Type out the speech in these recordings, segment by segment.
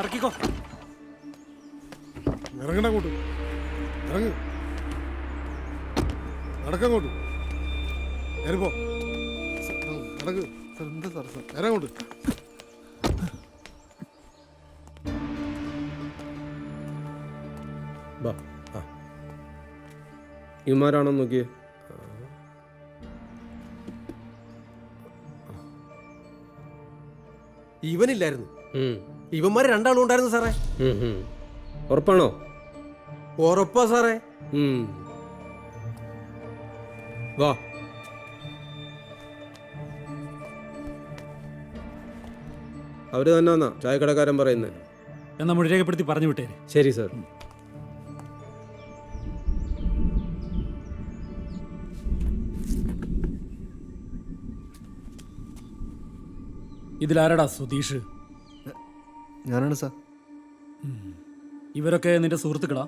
ഇറക്കിക്കോ. ഇറങ്ങണ കൂട്ടു ഇറങ്ങ്. നടക്കങ്ങോട്ട് കയറിപ്പോ നടക്ക്. സാർ എന്താ ഇവന്മാരാണോ നോക്കിയേ? ഇവനില്ലായിരുന്നു. ഉം. ഇവന്മാര് രണ്ടാളും ഉണ്ടായിരുന്നു സാറേ. ഉറപ്പാണോ? ഉറപ്പാ സാറേ. വാ. അവർ തന്നെ വന്നാ ചായക്കടക്കാരൻ പറയുന്നത് എന്നാ നമ്മൾ രേഖപ്പെടുത്തി പറഞ്ഞു വിട്ടേ. ശരി സാർ. ഇതിലാരടാ സുധീഷ്? ഞാനാണ് സാർ. ഇവരൊക്കെ നിന്റെ സുഹൃത്തുക്കളാ?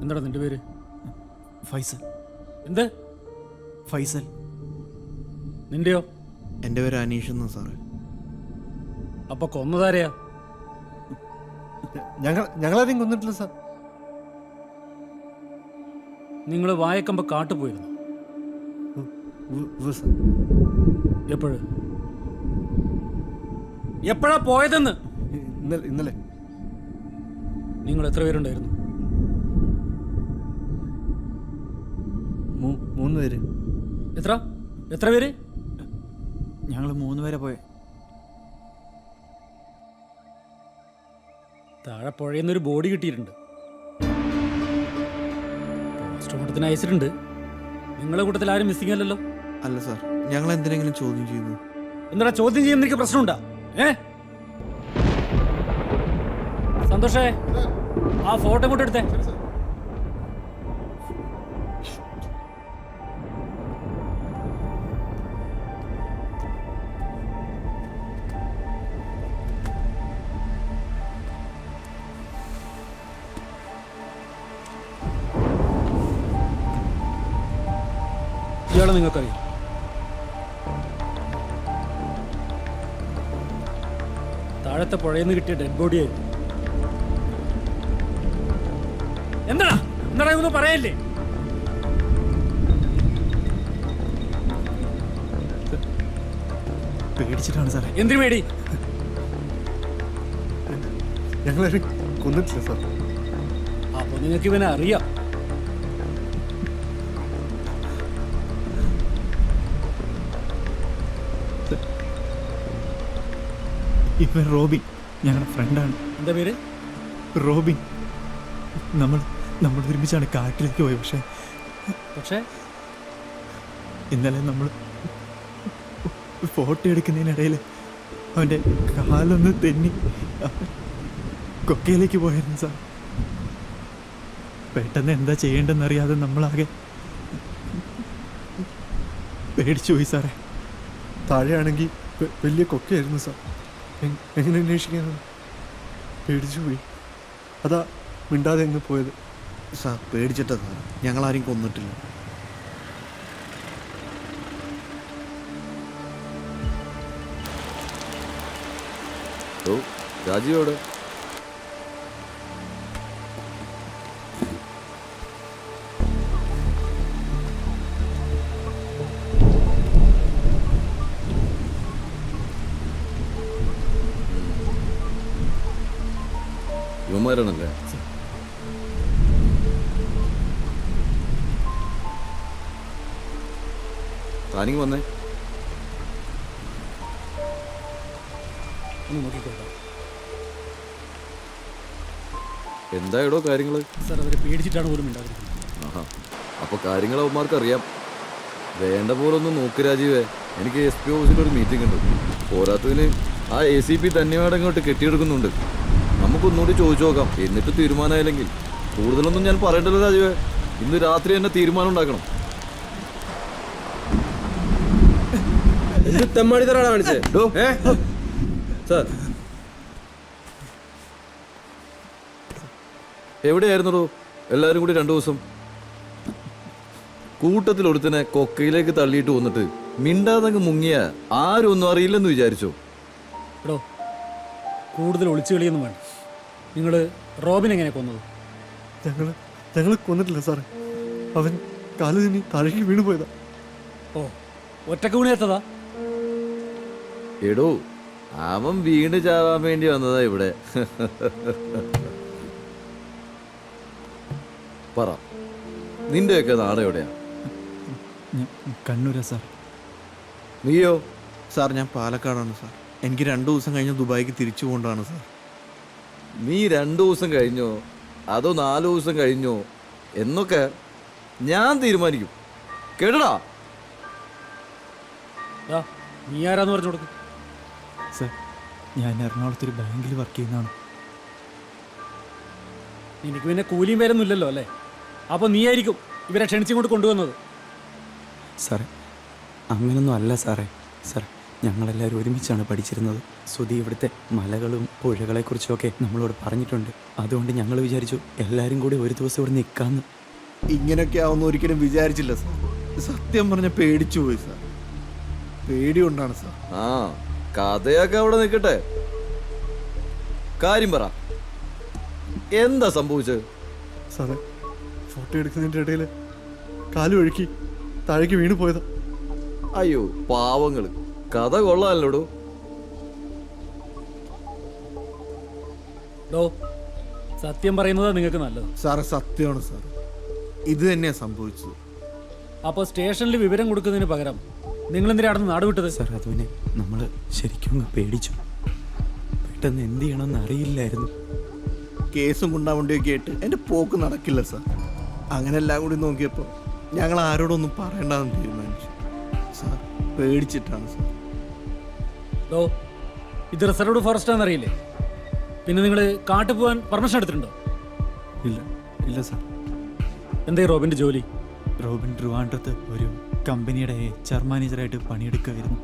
എന്താടാ നിന്റെ പേര്? ഫൈസൽ. എന്ത്? ഫൈസൽ. നിന്റെയോ? എന്റെ പേര് അനീഷ് എന്നാ സാറേ. അപ്പൊ കൊന്നതാരെയാ? ഞങ്ങൾ ഞങ്ങളാരെയും കൊന്നിട്ടില്ല സാർ. നിങ്ങൾ വായക്കമ്പ കാട്ടു പോയിരുന്നു ഉ- ഉവ്വ് സാർ. എപ്പോഴ്? എപ്പോഴാ പോയതെന്ന്? ഇന്നലെ ഇന്നലെ. നിങ്ങൾ എത്ര പേരുണ്ടായിരുന്നു? മൂന്ന് പേര്. എത്ര? എത്ര പേര്? ഞങ്ങൾ മൂന്ന് പേരെ പോയെ. താഴെ പുഴയിൽ ഒരു ബോഡി കിട്ടിയിട്ടുണ്ട്. പോസ്റ്റ്മോർട്ടത്തിന് അയച്ചിട്ടുണ്ട്. നിങ്ങളെ കൂട്ടത്തിൽ ആരും മിസ്സിംഗ് അല്ലല്ലോ? അല്ല സാർ ഞങ്ങൾ എന്തിനെങ്കിലും ചോദ്യം ചെയ്യുന്നു. എന്താ ചോദ്യം ചെയ്യുന്ന എനിക്ക് പ്രശ്നമുണ്ടാ? സന്തോഷേ ആ ഫോട്ടോ ഇങ്ങോട്ട് എടുത്തേ. ഇയാളെ നിങ്ങൾക്കറിയാം. താഴത്തെ പുഴയിൽ നിന്ന് കിട്ടിയ ഡെഡ് ബോഡി ആയിരുന്നു എന്താടാ എന്താടാ ഒന്നും പറയല്ലേ? പേടിച്ചിട്ടാണ് സാറേ. എന്തിനു പേടി? ഞങ്ങളാരും കൊന്നിട്ടില്ല സാർ. അപ്പൊ നിങ്ങൾക്ക് ഇവനെ അറിയാം. ഇവൻ റോബിൻ ഞങ്ങളുടെ ഫ്രണ്ടാണ്. എന്താ പേര്? റോബിൻ നമ്മൾ നമ്മൾ ഒരുമിച്ചാണ് കാട്ടിലേക്ക് പോയത് പക്ഷേ പക്ഷേ? ഇന്നലെ നമ്മൾ ഫോട്ടോ എടുക്കുന്നതിനിടയിൽ അവന്റെ കാലൊന്ന് തെന്നി. കൊക്കയിലേക്ക് പോയായിരുന്നു സാർ. പെട്ടെന്ന് എന്താ ചെയ്യേണ്ടെന്നറിയാതെ നമ്മളാകെ പേടിച്ചു പോയി സാറേ. താഴെയാണെങ്കിൽ വലിയ കൊക്കയായിരുന്നു സാർ. എങ്ങനെ അന്വേഷിക്കാനാണ് പേടിച്ചുപോയി അതാ മിണ്ടാതെ അങ്ങ് പോയത്. സാർ പേടിച്ചിട്ടാ സാർ. ഞങ്ങളാരും കൊന്നിട്ടില്ല. ഓ രാജീവോടെ ഇവന്മാരാണല്ലേ താനിങ് വന്നേ. എന്തായിടോ കാര്യങ്ങൾ? സാർ അവരെ പേടിച്ചിട്ടാണ് പോലും ഉണ്ടാകുന്നത് ആഹാ. അപ്പൊ കാര്യങ്ങൾ അവന്മാർക്ക് അറിയാം വേണ്ട പോലെ ഒന്ന് നോക്ക് രാജീവേ. എനിക്ക് എസ് പി ഓഫീസിൽ ഒരു മീറ്റിംഗ് ഉണ്ട്. പോരാത്തതിന് ആ എ സി പി തന്നെയാണ് ഇങ്ങോട്ട് കെട്ടിയെടുക്കുന്നുണ്ട്. നമുക്കൊന്നുകൂടി ചോദിച്ചു നോക്കാം. എന്നിട്ട് തീരുമാനമായില്ലെങ്കിൽ. കൂടുതലൊന്നും ഞാൻ പറയണ്ടല്ലോ രാജീവ്. ഇന്ന് രാത്രി തന്നെ തീരുമാനം ഉണ്ടാക്കണം. എവിടെയായിരുന്നു എല്ലാരും സാർ. എല്ലാവരും കൂടി രണ്ടു ദിവസം. കൂട്ടത്തിൽ ഒരുത്തനെ കൊക്കയിലേക്ക് തള്ളിയിട്ട് വന്നിട്ട് മിണ്ടാതങ്ങ് മുങ്ങിയ ആരും ഒന്നും അറിയില്ലെന്ന് വിചാരിച്ചോ? കൂടുതൽ ഒളിച്ചു കളിയൊന്നും വേണ്ട. നിങ്ങൾ റോബിൻ എങ്ങനെ കൊന്നത്? ഞങ്ങൾ ഞങ്ങൾ കൊന്നിട്ടില്ല സാറേ. അവൻ കാലു തന്നെ താഴേക്ക് വീണു പോയതാ. ഓ ഒറ്റയ്ക്ക് വീണേത്തതാ എടോ അവൻ വീണ് ചാവാൻ വേണ്ടി വന്നതാ ഇവിടെ. പറ നിന്റെയൊക്കെ നാട് എവിടെയാ? കണ്ണൂരാ സാർ. നീയോ? സാർ ഞാൻ പാലക്കാടാണ് സാർ. എനിക്ക് രണ്ടു ദിവസം കഴിഞ്ഞ് ദുബായിക്ക് തിരിച്ചു പോകേണ്ടതാണ് സാർ. നീ രണ്ടു ദിവസം കഴിഞ്ഞോ? അതോ നാലു ദിവസം കഴിഞ്ഞോ? എന്നൊക്കെ ഞാൻ തീരുമാനിക്കും. കേട്ടടാ? ദാ നീ ആരാന്ന് പറഞ്ഞു കൊടുക്കും. സർ ഞാൻ എറണാകുളത്തൊരു ബാങ്കിൽ വർക്ക് ചെയ്യുന്നതാണ്. എനിക്ക് പിന്നെ കൂലിയും പേരൊന്നും ഇല്ലല്ലോ അല്ലേ? അപ്പോൾ നീ ആയിരിക്കും ഇവരെ ക്ഷണിച്ചിങ്ങോട്ട് കൊണ്ടുവന്നത്. സാറേ അങ്ങനൊന്നും അല്ല സാറേ. സാർ ഞങ്ങളെല്ലാവരും ഒരുമിച്ചാണ് പഠിച്ചിരുന്നത്. സുധി ഇവിടുത്തെ മലകളും പുഴകളെക്കുറിച്ചൊക്കെ നമ്മളോട് പറഞ്ഞിട്ടുണ്ട്. അതുകൊണ്ട് ഞങ്ങൾ വിചാരിച്ചു എല്ലാവരും കൂടി ഒരു ദിവസം ഇവിടെ നിൽക്കാമെന്ന് ഇങ്ങനെയൊക്കെ ആവുന്ന ഒരിക്കലും വിചാരിച്ചില്ല സാർ. സത്യം പറഞ്ഞ പേടിച്ചു പോയി സാർ. പേടി കൊണ്ടാണ് സാർ. ആ കഥയൊക്കെ അവിടെ നിൽക്കട്ടെ. കാര്യം പറ. എന്താ സംഭവിച്ചത്? സാറേ ഫോട്ടോ എടുക്കുന്നതിന്റെ ഇടയിൽ കാലു ഒഴുക്കി താഴേക്ക് വീണു പോയതാ അയ്യോ പാവങ്ങൾ. കഥ കൊള്ളാലോടു. ഡോ സത്യം പറയുന്നത് നിങ്ങൾക്ക് നല്ലത്. സാറ് സത്യമാണ് സാർ ഇത് തന്നെയാണ് സംഭവിച്ചത്. അപ്പോൾ സ്റ്റേഷനിൽ വിവരം കൊടുക്കുന്നതിന് പകരം നിങ്ങൾ എന്തിനാണ് അവിടെ നാട് വിട്ടത്? സാർ അത് പിന്നെ നമ്മൾ ശരിക്കും അങ്ങ് പേടിച്ചു. പെട്ടെന്ന് എന്ത് ചെയ്യണമെന്ന് അറിയില്ലായിരുന്നു. കേസും കുണ്ടാവണ്ടിയൊക്കെ ആയിട്ട് എന്റെ പോക്ക് നടക്കില്ല സാർ. അങ്ങനെ എല്ലാം കൂടി നോക്കിയപ്പോൾ ഞങ്ങൾ ആരോടൊന്നും പറയണ്ടെന്ന് തീരുമാനിച്ചു. സാർ പേടിച്ചിട്ടാണ് സാർ. ഡോ ഇത് റിസർവ്ഡ് ഫോറസ്റ്റ് ആണെന്നറിയില്ലേ പിന്നെ നിങ്ങൾ കാട്ടു പോകാൻ പെർമിഷൻ എടുത്തിട്ടുണ്ടോ? ഇല്ല ഇല്ല സാർ. എന്തേ റോബിന്റെ ജോലി? റോബിൻ ട്രിവാൻഡ്രത്ത് ഒരു കമ്പനിയുടെ എച്ച് ആർ മാനേജറായിട്ട് പണിയെടുക്കുകയായിരുന്നു.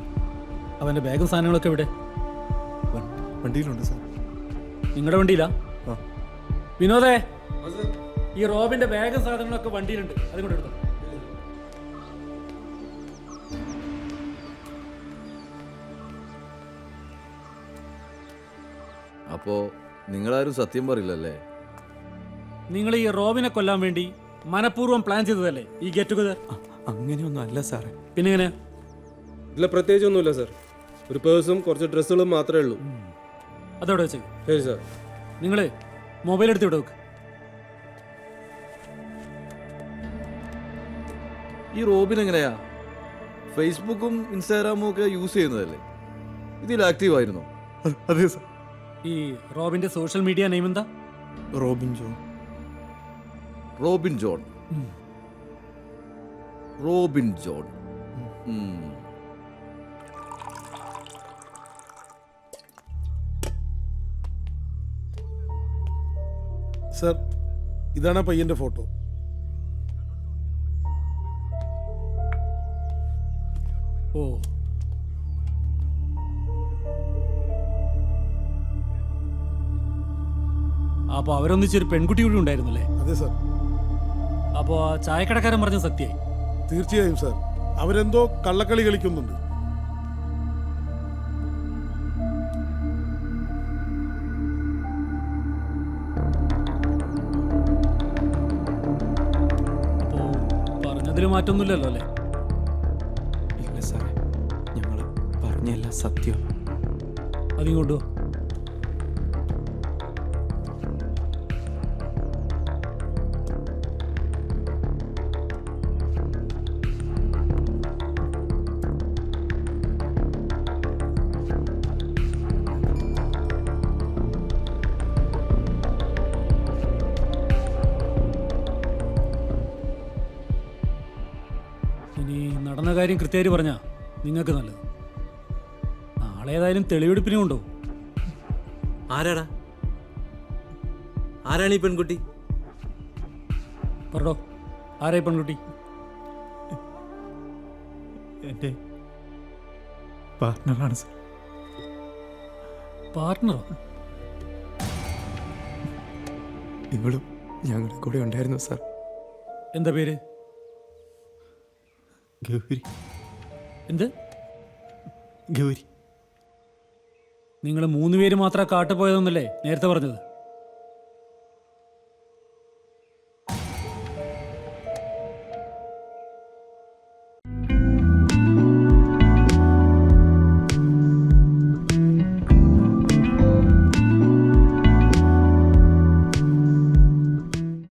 അവന്റെ ബാഗും സാധനങ്ങളൊക്കെ ഇവിടെ വണ്ടിയിലുണ്ട് സാർ. നിങ്ങളുടെ വണ്ടിയിലാ? വിനോദേ ഈ റോബിന്റെ ബാഗും സാധനങ്ങളൊക്കെ വണ്ടിയിലുണ്ട്. അതുകൊണ്ട് എടുത്തോ. അപ്പോ നിങ്ങളാരും സത്യം പറയില്ലല്ലേ? നിങ്ങൾ ഈ റോബിനെ കൊല്ലാൻ വേണ്ടി മനഃപൂർവം പ്ലാൻ ചെയ്തതല്ലേ ഈ ഗെറ്റ് ടുഗദർ അങ്ങനെയൊന്നും അല്ല സാറേ. പിന്നെ എങ്ങനെ ഇല്ല പ്രത്യേകിച്ചൊന്നുമില്ല സാർ ഒരു പേഴ്സും കുറച്ച് ഡ്രസ്സുകളും മാത്രമേ ഉള്ളൂ. അതോടെ വെച്ച് ശരി സാർ നിങ്ങൾ മൊബൈൽ എടുത്ത് വിടുക ഈ റോബിൻ എങ്ങനെയാ? ഫേസ്ബുക്കും ഇൻസ്റ്റാഗ്രാമും ഒക്കെ യൂസ് ചെയ്യുന്നതല്ലേ? ഇതിൽ ആക്റ്റീവ് ആയിരുന്നോ? അതെ സാർ ഈ റോബിന്റെ സോഷ്യൽ മീഡിയ നെയിം എന്താ? Robin John. Robin John. Robin John. Sir ഇതാണ് പയ്യന്റെ ഫോട്ടോ. ഓ അപ്പോൾ അവരൊന്നിച്ചൊരു പെൺകുട്ടി കൂടി ഉണ്ടായിരുന്നല്ലേ? അതെ സർ. അപ്പോൾ ചായക്കടക്കാരൻ പറഞ്ഞ സത്യായി തീർച്ചയായും സർ. അവരെന്തോ കള്ളക്കളി കളിക്കുന്നുണ്ട്. മാറ്റൊന്നുമില്ലല്ലോ പറഞ്ഞതിൽ മാറ്റൊന്നുമില്ലല്ലോ അല്ലേ? ഇല്ല സാറേ. ഞങ്ങൾ പറഞ്ഞല്ല സത്യം. അതിങ്ങ് നടന്ന കാര്യം കൃത്യമായിട്ട് പറഞ്ഞാ നിങ്ങൾക്ക് നല്ലത്. നാളെ ഏതായാലും തെളിവെടുപ്പിനും ഉണ്ടോ? ആരാടാ? ആരാണ് ഈ പെൺകുട്ടി? പറഞ്ഞോ. ആരായി പെൺകുട്ടി? എന്റെ പാർട്ട്ണറാണ് സർ. പാർട്ട്ണറോ ഇവളും ഞങ്ങളുടെ കൂടെ ഉണ്ടായിരുന്നു സർ. എന്താ പേര്? ഗൗരി. എന്ത്? ഗൗരി. നിങ്ങൾ മൂന്ന് പേര് മാത്രം കാട്ടുപോയതൊന്നല്ലേ നേരത്തെ പറഞ്ഞത്.